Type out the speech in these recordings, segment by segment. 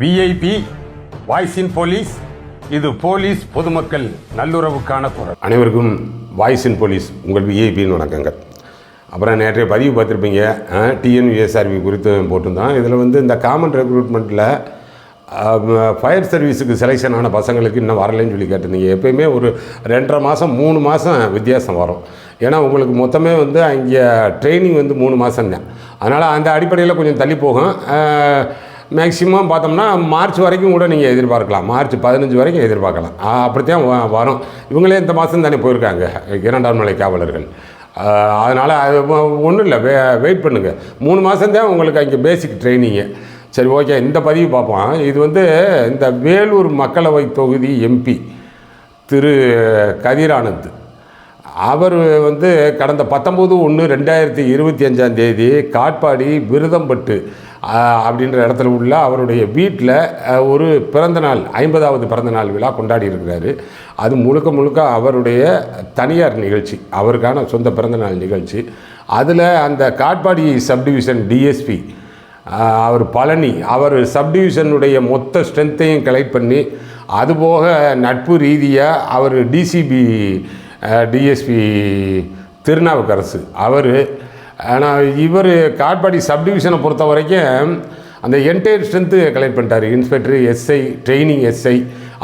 VIP voice in police இது police பொதுமக்கள் நல்லுறவுக்கான குரல். அனைவருக்கும் வாய்ஸ் இன் போலீஸ் உங்கள் விஐபின்னு வணக்கங்கள். அப்புறம் நேற்றைய பதிவு பார்த்துருப்பீங்க டிஎன்யூஎஸ்ஆர்பி குறித்து போட்டிருந்தோம் இதில் வந்து இந்த காமன் ரெக்ரூட்மெண்ட்டில் ஃபயர் சர்வீஸுக்கு செலெக்ஷன் ஆன பசங்களுக்கு இன்னும் வரலைன்னு சொல்லி கேட்டிருந்தீங்க. எப்பயுமே ஒரு ரெண்டரை மாதம் மூணு மாதம் வித்தியாசம் வரும். ஏன்னா உங்களுக்கு மொத்தமே வந்து அங்கே ட்ரைனிங் வந்து மூணு மாதம் தான் அதனால் அந்த அடிப்படையில் கொஞ்சம் தள்ளி போகும். மேக்ஸிமம் பார்த்தோம்னா மார்ச் வரைக்கும் கூட நீங்கள் எதிர்பார்க்கலாம். மார்ச் பதினஞ்சு வரைக்கும் எதிர்பார்க்கலாம். அப்படித்தான் வரும். இவங்களே இந்த மாதம் தானே போயிருக்காங்க இரண்டாம் நிலை காவலர்கள். அதனால் அது ஒன்றும் இல்லை. வே வெயிட் பண்ணுங்கள் மூணு மாதம்தான் உங்களுக்கு அங்கே பேசிக் ட்ரைனிங்கு சரி ஓகே இந்த பதிவு பார்ப்போம். இது வந்து இந்த வேலூர் மக்களவை தொகுதி எம்பி திரு கதிரானந்த். அவர் வந்து கடந்த பத்தொம்போது ஒன்று ரெண்டாயிரத்தி இருபத்தி அஞ்சாம் தேதி காட்பாடி விருதம்பட்டு அப்படின்ற இடத்துல உள்ள அவருடைய வீட்டில் ஒரு பிறந்தநாள் ஐம்பதாவது பிறந்தநாள் விழா கொண்டாடி இருக்கிறாரு. அது முழுக்க முழுக்க அவருடைய தனியார் நிகழ்ச்சி அவருக்கான சொந்த பிறந்தநாள் நிகழ்ச்சி. அதில் அந்த காட்பாடி சப்டிவிஷன் டிஎஸ்பி அவர் பழனி அவர் சப்டிவிஷனுடைய மொத்த ஸ்ட்ரென்த்தையும் கலெக்ட் பண்ணி அதுபோக நட்பு ரீதியாக அவர் டிசிபி டிஎஸ்பி திருநாவுக்கரசு. அவர் ஆனால் இவர் காட்பாடி சப்டிவிஷனை பொறுத்த வரைக்கும் அந்த என்டையர் ஸ்ட்ரென்த்து கலெக்ட் பண்ணிட்டார். இன்ஸ்பெக்டர் எஸ்ஐ ட்ரைனிங் எஸ்ஐ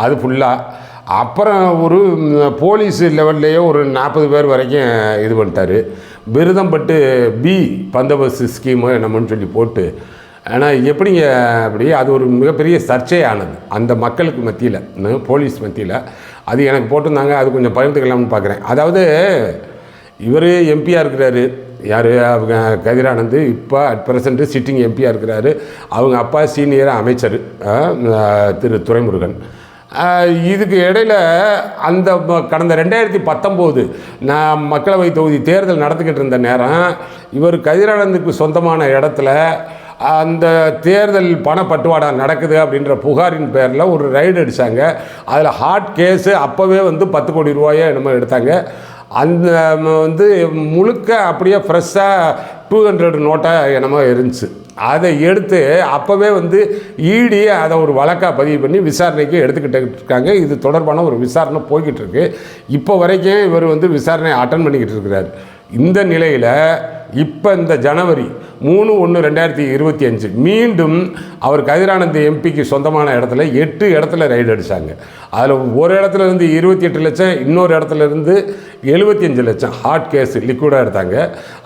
அது ஃபுல்லாக அப்புறம் ஒரு போலீஸ் லெவல்லையே ஒரு நாற்பது பேர் வரைக்கும் இது பண்ணிட்டார். விரதம் பட்டு பி பந்தோபஸ்து ஸ்கீமு என்னமோன்னு சொல்லி போட்டு ஆனால் எப்படிங்க அப்படி அது ஒரு மிகப்பெரிய சர்ச்சையானது. அந்த மக்களுக்கு மத்தியில் போலீஸ் மத்தியில். அது எனக்கு போட்டிருந்தாங்க அது கொஞ்சம் பகிர்ந்துக்கலாம்னு பார்க்குறேன். அதாவது இவர் எம்பியாக இருக்கிறாரு. யார்? அவங்க கதிரானந்து இப்போ அட் ப்ரெசண்ட்டு சிட்டிங் எம்பியாக இருக்கிறாரு. அவங்க அப்பா சீனியர் அமைச்சர் திரு துரைமுருகன். இதுக்கு இடையில் அந்த கடந்த ரெண்டாயிரத்தி பத்தொம்போது நான் மக்களவை தொகுதி தேர்தல் நடத்துக்கிட்டு இருந்த நேரம் இவர் கதிரானந்துக்கு சொந்தமான இடத்துல அந்த தேர்தல் பணப்பட்டுவாடா நடக்குது அப்படின்ற புகாரின் பேரில் ஒரு ரைடு அடித்தாங்க அதில் ஹார்ட் கேஸு அப்போவே வந்து பத்து கோடி ரூபாயோ என்னமோ எடுத்தாங்க. அந்த வந்து முழுக்க அப்படியே ஃப்ரெஷ்ஷாக டூ ஹண்ட்ரட் நோட்டாக என்னமோ இருந்துச்சு. அதை எடுத்து அப்போவே வந்து ஈடி அதை ஒரு வழக்காக பதிவு பண்ணி விசாரணைக்கு எடுத்துக்கிட்டு இருக்காங்க. இது தொடர்பான ஒரு விசாரணை போய்கிட்டு இருக்கு. இப்போ வரைக்கும் இவர் வந்து விசாரணை அட்டன் பண்ணிக்கிட்டு இருக்கிறார். இந்த நிலையில் இப்போ இந்த ஜனவரி மூணு ஒன்று ரெண்டாயிரத்தி இருபத்தி அஞ்சு மீண்டும் அவர் கதிரானந்த எம்பிக்கு சொந்தமான இடத்துல எட்டு இடத்துல ரைடு அடித்தாங்க அதில் ஒரு இடத்துல இருந்து இருபத்தி எட்டு லட்சம் இன்னொரு இடத்துல இருந்து எழுபத்தி அஞ்சு லட்சம் ஹார்ட் கேஸ் லிக்விடாக எடுத்தாங்க.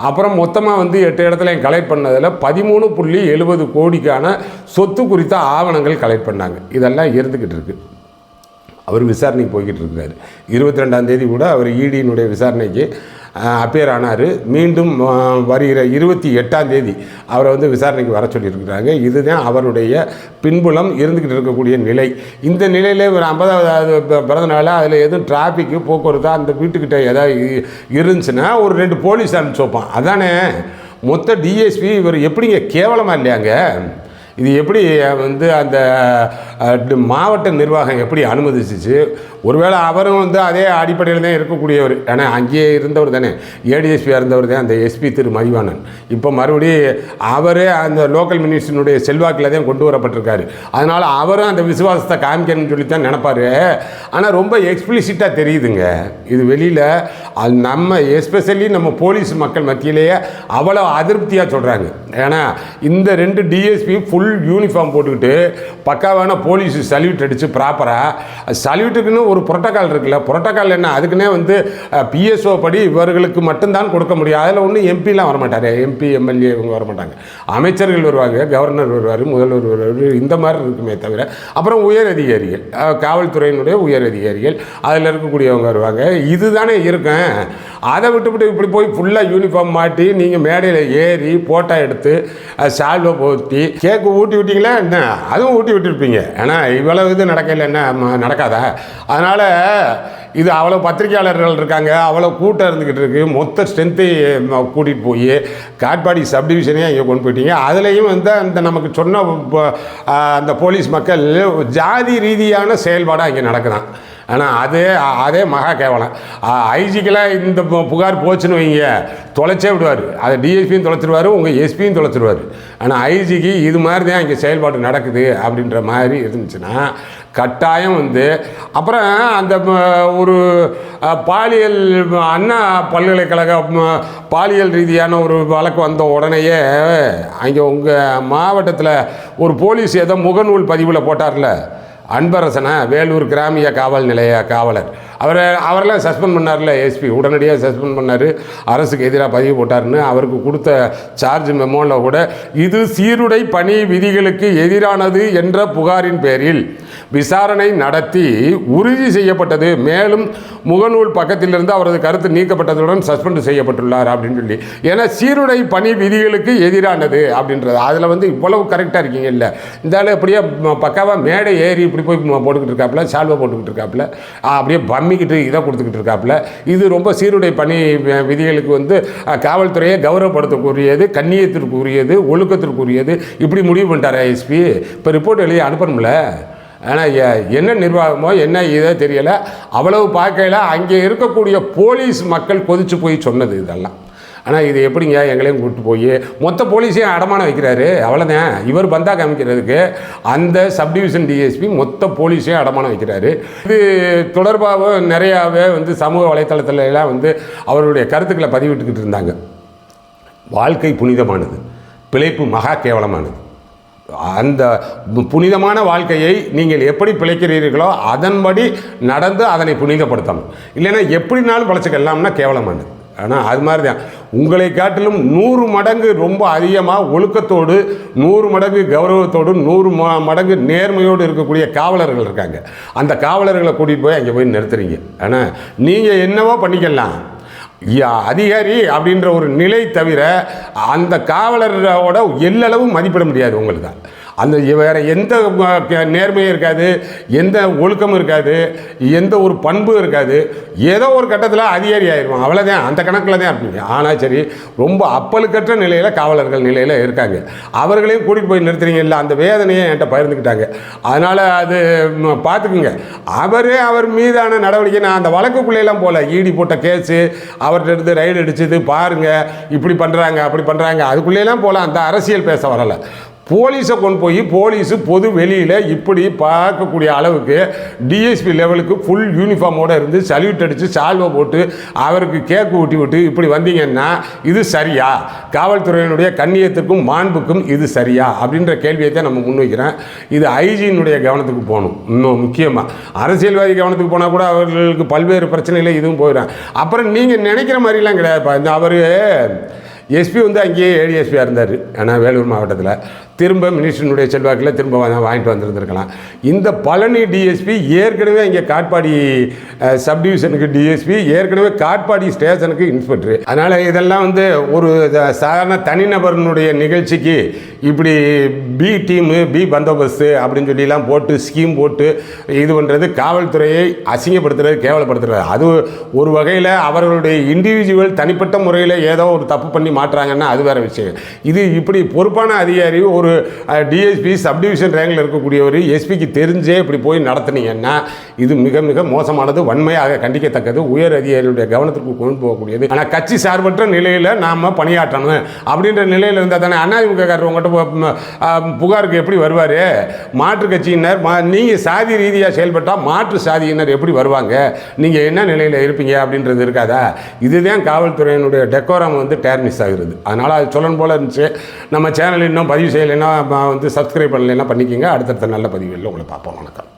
அப்புறம் மொத்தமாக வந்து எட்டு இடத்துல கலெக்ட் பண்ணதில் பதிமூணு புள்ளி எழுபது கோடிக்கான சொத்து குறித்த ஆவணங்கள் கலெக்ட் பண்ணாங்க. இதெல்லாம் இருந்துக்கிட்டு இருக்குது அவர் விசாரணைக்கு போய்கிட்டு இருக்கிறார். இருபத்தி ரெண்டாம் தேதி கூட அவர் இடியினுடைய விசாரணைக்கு அப்பியர் ஆனார் மீண்டும் வருகிற இருபத்தி எட்டாம் தேதி அவரை வந்து விசாரணைக்கு வர சொல்லியிருக்கிறாங்க. இதுதான் அவருடைய பின்புலம் இருந்துக்கிட்டு இருக்கக்கூடிய நிலை. இந்த நிலையில் ஒரு ஐம்பதாவது பிறந்த நாள் அதில் எதுவும் டிராஃபிக்கு போக்குவரத்து அந்த வீட்டுக்கிட்ட ஏதாவது இருந்துச்சுன்னா ஒரு ரெண்டு போலீஸ் அனுப்பிச்சு வைப்பான். அதானே? மொத்த டிஎஸ்பி இவர் எப்படிங்க? கேவலமாக இல்லையாங்க இது எப்படி வந்து அந்த மாவட்ட நிர்வாகம் எப்படி அனுமதிச்சிச்சு? ஒருவேளை அவரும் வந்து அதே அடிப்படையில் தான் இருக்கக்கூடியவர். ஏன்னா அங்கேயே இருந்தவர் தானே. ஏடிஎஸ்பியாக இருந்தவர் தான் அந்த எஸ்பி திரு மதிவாணன். இப்போ மறுபடியும் அவரே அந்த லோக்கல் மினிஸ்டருடைய செல்வாக்கில் தான் கொண்டு வரப்பட்டிருக்காரு. அதனால் அவரும் அந்த விசுவாசத்தை காமிக்கணும்னு சொல்லி தான் நினப்பார். ஆனால் ரொம்ப எக்ஸ்பிளிசிட்டாக தெரியுதுங்க. இது வெளியில் அது நம்ம எஸ்பெஷலி நம்ம போலீஸ் மக்கள் மத்தியிலேயே அவ்வளோ அதிருப்தியாக சொல்கிறாங்க ஏன்னா இந்த ரெண்டு டிஎஸ்பி ஃபுல் யூனிஃபார்ம் போட்டுக்கிட்டு பக்காவான போலீஸ் சல்யூட் அடித்து ப்ராப்பராக சல்யூட்டுக்குன்னு ஒரு புரோட்டோக்கால் இருக்குல்ல புரோட்டோக்கால் என்ன? அதுக்குன்னே வந்து பிஎஸ்ஓ படி இவர்களுக்கு மட்டும்தான் கொடுக்க முடியும். அதில் ஒன்றும் எம்பிலாம் வரமாட்டார். எம்பி எம்எல்ஏ இவங்க வரமாட்டாங்க. அமைச்சர்கள் வருவாங்க கவர்னர் வருவார் முதல்வர் வருவார் இந்த மாதிரி இருக்குமே தவிர. அப்புறம் உயர் அதிகாரிகள் காவல்துறையினுடைய உயர் அதிகாரிகள் அதில் இருக்கக்கூடியவங்க வருவாங்க. இதுதானே இருக்கும். அதை விட்டுவிட்டு இப்படி போய் ஃபுல்லாக யூனிஃபார்ம் மாட்டி நீங்கள் மேடையில் ஏறி ஃபோட்டோ எடுத்து சால்வை போட்டி கேக்கு ஊட்டி விட்டிங்களா என்ன? அதுவும் ஊட்டி விட்டுருப்பீங்க. ஏன்னா இவ்வளவு இது நடக்கல என்ன நடக்காதா? அதனால் இது அவ்வளோ பத்திரிக்கையாளர்கள் இருக்காங்க அவ்வளோ கூட்டம் இருந்துக்கிட்டு இருக்குது மொத்த ஸ்ட்ரென்த்தை கூட்டிகிட்டு போய் காட்பாடி சப்டிவிஷனே இங்கே கொண்டு போயிட்டீங்க. அதுலேயும் வந்து அந்த நமக்கு சொன்ன அந்த போலீஸ் மக்கள் ஜாதி ரீதியான செயல்பாடாக இங்கே நடக்குதான். ஆனால் அதே அதே மகா கேவலம். ஐஜிக்கெல்லாம் இந்த புகார் போச்சுன்னு வைங்க தொலைச்சே விடுவார். அதை டிஎஸ்பியும் தொலைச்சிடுவார் உங்கள் எஸ்பியும் தொலைச்சிருவார். ஆனால் ஐஜிக்கு இது மாதிரி தான் இங்கே செயல்பாடு நடக்குது அப்படின்ற மாதிரி இருந்துச்சுன்னா கட்டாயம் வந்து அப்புறம் அந்த ஒரு பாலியல் அண்ணா பல்கலைக்கழக பாலியல் ரீதியான ஒரு வழக்கு வந்த உடனேயே அங்கே உங்கள் மாவட்டத்தில் ஒரு போலீஸ் ஏதோ முகநூல் பதிவில் போட்டார்ல. அன்பரசனை வேலூர் கிராமிய காவல் நிலைய காவலர். அவரை அவரெல்லாம் சஸ்பெண்ட் பண்ணார்ல எஸ்பி உடனடியாக சஸ்பெண்ட் பண்ணார். அரசுக்கு எதிராக பதிவு போட்டாருன்னு அவருக்கு கொடுத்த சார்ஜ் மெமோவில் கூட இது சீருடை பணி விதிகளுக்கு எதிரானது என்ற புகாரின் பேரில் விசாரணை நடத்தி உறுதி செய்யப்பட்டது. மேலும் முகநூல் பக்கத்திலிருந்து அவரது கருத்து நீக்கப்பட்டதுடன் சஸ்பெண்ட் செய்யப்பட்டுள்ளார் அப்படின்னு சொல்லி. ஏன்னா சீருடை பணி விதிகளுக்கு எதிரானது அப்படின்றது. அதில் வந்து இவ்வளவு கரெக்டாக இருக்கீங்க. இல்லை இந்த அப்படியே பக்காவாக மேடை ஏறி இப்படி போய் போட்டுக்கிட்டு இருக்காப்புல சால்வை போட்டுக்கிட்டு இருக்காப்புல அப்படியே பம்மிக்கிட்டு இதை கொடுத்துக்கிட்டு இருக்காப்புல இது ரொம்ப சீருடை பணி விதிகளுக்கு வந்து காவல்துறையை கௌரவப்படுத்தக்கூடியது கண்ணியத்திற்குரியது ஒழுக்கத்திற்குரியது. இப்படி முடிவு பண்ணிட்டார் எஸ்பி இப்போ ரிப்போர்ட் எழுதி அனுப்பணும்ல. ஆனால் என்ன நிர்வாகமோ என்ன இதோ தெரியலை. அவ்வளவு பார்க்கையில் அங்கே இருக்கக்கூடிய போலீஸ் மக்கள் கொதிச்சு போய் சொன்னது இதெல்லாம். ஆனால் இது எப்படிங்க எங்களையும் கூப்பிட்டு போய் மொத்த போலீஸையும் அடமானம் வைக்கிறாரு. அவ்வளோதான் இவர் பந்தா காமிக்கிறதுக்கு அந்த சப்டிவிஷன் டிஎஸ்பி மொத்த போலீஸையும் அடமானம் வைக்கிறாரு. இது தொடர்பாகவும் நிறையாவே வந்து சமூக வலைத்தளத்துல எல்லாம் வந்து அவருடைய கருத்துக்களை பதிவிட்டுக்கிட்டு இருந்தாங்க. வாழ்க்கை புனிதமானது. பிழைப்பு மகா கேவலமானது. அந்த புனிதமான வாழ்க்கையை நீங்கள் எப்படி பிழைக்கிறீர்களோ அதன்படி நடந்து அதனை புனிதப்படுத்தணும். இல்லைன்னா எப்படினாலும் பழச்சிக்கலாம்னா கேவலமானது ஆனால் அது மாதிரி தான் உங்களை காட்டிலும் நூறு மடங்கு ரொம்ப அதிகமாக ஒழுக்கத்தோடு நூறு மடங்கு கௌரவத்தோடு நூறு ம- மடங்கு நேர்மையோடு இருக்கக்கூடிய காவலர்கள் இருக்காங்க. அந்த காவலர்களை கூட்டிகிட்டு போய் அங்கே போய் நிறுத்துறீங்க. ஆனால் நீங்கள் என்னவோ பண்ணிக்கலாம். அதிகாரி அப்படின்ற ஒரு நிலை தவிர அந்த காவலரோட எல்லளவும் மதிப்பிட முடியாது உங்களுக்கு அந்த வேறு எந்த நேர்மையும் இருக்காது எந்த ஒழுக்கமும் இருக்காது எந்த ஒரு பண்பும் இருக்காது. ஏதோ ஒரு கட்டத்தில் அதிகாரி ஆயிடுவான் அவ்வளோதான் அந்த கணக்கில் தான் இருப்பீங்க. ஆனால் சரி ரொம்ப அப்பலுக்கற்ற நிலையில் காவலர்கள் நிலையில் இருக்காங்க. அவர்களையும் கூட்டிகிட்டு போய் நிறுத்துறீங்க. இல்லை அந்த வேதனையை என்கிட்ட பகிர்ந்துக்கிட்டாங்க. அதனால் அது பார்த்துக்குங்க அவரே அவர் மீதான நடவடிக்கை நான் அந்த வழக்குக்குள்ளேலாம் போகல ஈடி போட்ட கேஸு அவர்கிட்ட இருந்து ரைடு அடிச்சது பாருங்கள் இப்படி பண்ணுறாங்க அப்படி பண்ணுறாங்க அதுக்குள்ளேலாம் போகலாம் அந்த அரசியல் பேச வரலை. போலீஸை கொண்டு போய் போலீஸு பொது வெளியில் இப்படி பார்க்கக்கூடிய அளவுக்கு டிஎஸ்பி லெவலுக்கு ஃபுல் யூனிஃபார்மோடு இருந்து சல்யூட் அடித்து சால்வை போட்டு அவருக்கு கேக்கு ஊட்டி விட்டு இப்படி வந்தீங்கன்னா இது சரியா? காவல்துறையினுடைய கண்ணியத்துக்கும் மாண்புக்கும் இது சரியா? அப்படின்ற கேள்வியை தான் நம்ம முன்வைக்கிறேன். இது ஐஜியினுடைய கவனத்துக்கு போகணும். இன்னும் முக்கியமாக அரசியல்வாதி கவனத்துக்கு போனால் கூட அவர்களுக்கு பல்வேறு பிரச்சனையில் இதுவும் போயிடும். அப்புறம் நீங்கள் நினைக்கிற மாதிரிலாம் கிடையாது இந்த அவர் எஸ்பி வந்து அங்கேயே ஏடிஎஸ்பியாக இருந்தார். ஆனால் வேலூர் மாவட்டத்தில். திரும்ப மினிஸ்டருடைய செல்வாக்கில் திரும்ப வாங்கிட்டு வந்திருந்துருக்கலாம். இந்த பழனி டிஎஸ்பி ஏற்கனவே இங்கே காட்பாடி சப்டிவிஷனுக்கு டிஎஸ்பி ஏற்கனவே காட்பாடி ஸ்டேஷனுக்கு இன்ஸ்பெக்டர் அதனால் இதெல்லாம் வந்து ஒரு சாதாரண தனிநபர்னுடைய நிகழ்ச்சிக்கு இப்படி பி டீமு பி பந்தோபஸ்து அப்படின்னு சொல்லிலாம் போட்டு ஸ்கீம் போட்டு இது பண்ணுறது காவல்துறையை அசிங்கப்படுத்துறது கேவலப்படுத்துறது. அது ஒரு வகையில் அவர்களுடைய இண்டிவிஜுவல் தனிப்பட்ட முறையில் ஏதோ ஒரு தப்பு பண்ணி மாட்டுறாங்கன்னா அது வேற விஷயம். இது இப்படி பொறுப்பான அதிகாரி ஒரு டிஎஸ்பி சப்டிவிஷன் ரேங்கில் இருக்கக்கூடியவர் எஸ்பிக்கு தெரிஞ்சே இப்படி போய் நடத்துனீங்கன்னா இது மிக மிக மோசமானது வன்மையாக கண்டிக்கத்தக்கது உயர் அதிகாரிகளுடைய கவனத்திற்கு கொண்டு போகக்கூடியது. ஆனால் கட்சி சார்பற்ற நிலையில் நாம் பணியாற்றணும். அப்படின்ற நிலையில் இருந்தால் தானே அதிமுககாரர் உங்கள்கிட்ட புகாருக்கு எப்படி வருவார்? மாற்று கட்சியினர் மா நீங்கள் சாதி ரீதியாக செயல்பட்டால் மாற்று சாதியினர் எப்படி வருவாங்க? நீங்கள் என்ன நிலையில் இருப்பீங்க அப்படின்றது இருக்காதா? இதுதான் காவல்துறையினுடைய டெக்கோரம் வந்து டேர்னிஸ் ஆகுறது. அதனால் அது சொல்லணும் போல் இருந்துச்சு. நம்ம சேனல் இன்னும் பதிவு செய்யலைன்னா வந்து சப்ஸ்கிரைப் பண்ணலைன்னா பண்ணிக்கோங்க. அடுத்தடுத்த நல்ல பதிவுகளில் உங்களை பார்ப்போம். வணக்கம்.